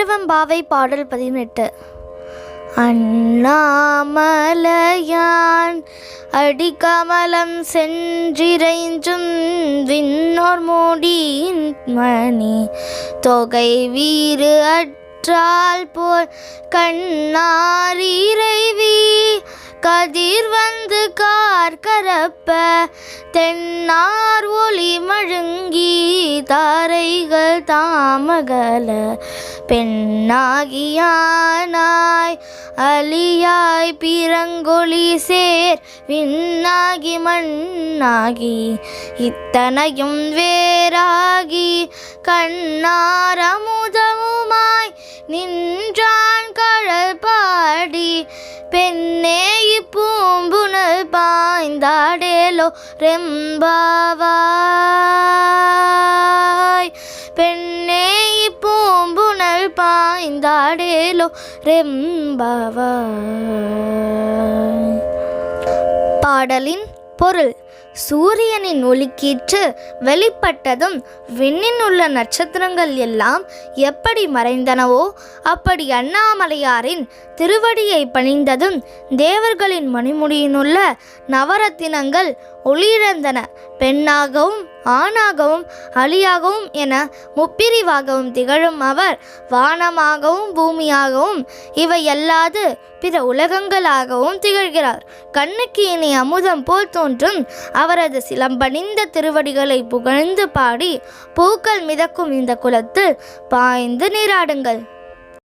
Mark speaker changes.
Speaker 1: திருவெம்பாவை பாடல் பதினெட்டு. அண்ணாமலையான் அடிக்கமலம் சென்றிரைஞ்சும் விண்ணோர் மூடியின் மணி. தொகை வீறு அற்றால் போல் கண்ணாரிரைவி கதிர் வந்து கார் கரப்ப தென்னார் ஒளி மழுங்கி தாரைகள் தாமகல. பெண்ணாகியானாய். அலியாய் பிறங்கொழி சேர் விண்ணாகி மண்ணாகி. இத்தனையும் வேறாகி கண்ணாரமுதமுமாய் நின்றான் கழல் பாடி. பெண்ணே இப்பூம்புணல் பாய்ந்தாடேலோ ரெம்பாவா. இப்பூம்புணல் பாய்ந்தாடேலோ ரெம்பாவாய் பாடலின் பொருள். சூரியனின் ஒளிக்கீற்று வெளிப்பட்டதும் விண்ணில் உள்ள நட்சத்திரங்கள் எல்லாம் எப்படி மறைந்தனவோ அப்படி அண்ணாமலையாரின் திருவடியை பணிந்ததும் தேவர்களின் மணிமுடியினுள்ள நவரத்தினங்கள் ஒளியிழந்தன. பெண்ணாகவும் ஆணாகவும் அழியாகவும் என முப்பிரிவாகவும் திகழும் அவர் வானமாகவும் பூமியாகவும் இவை அல்லாது பிற உலகங்களாகவும் திகழ்கிறார். கண்ணுக்கு இனி அமுதம் போல் தோன்றும் அவரது சிலம்பணிந்த திருவடிகளை புகழ்ந்து பாடி பூக்கள் மிதக்கும் இந்த குலத்தில் பாய்ந்து நீராடுங்கள்.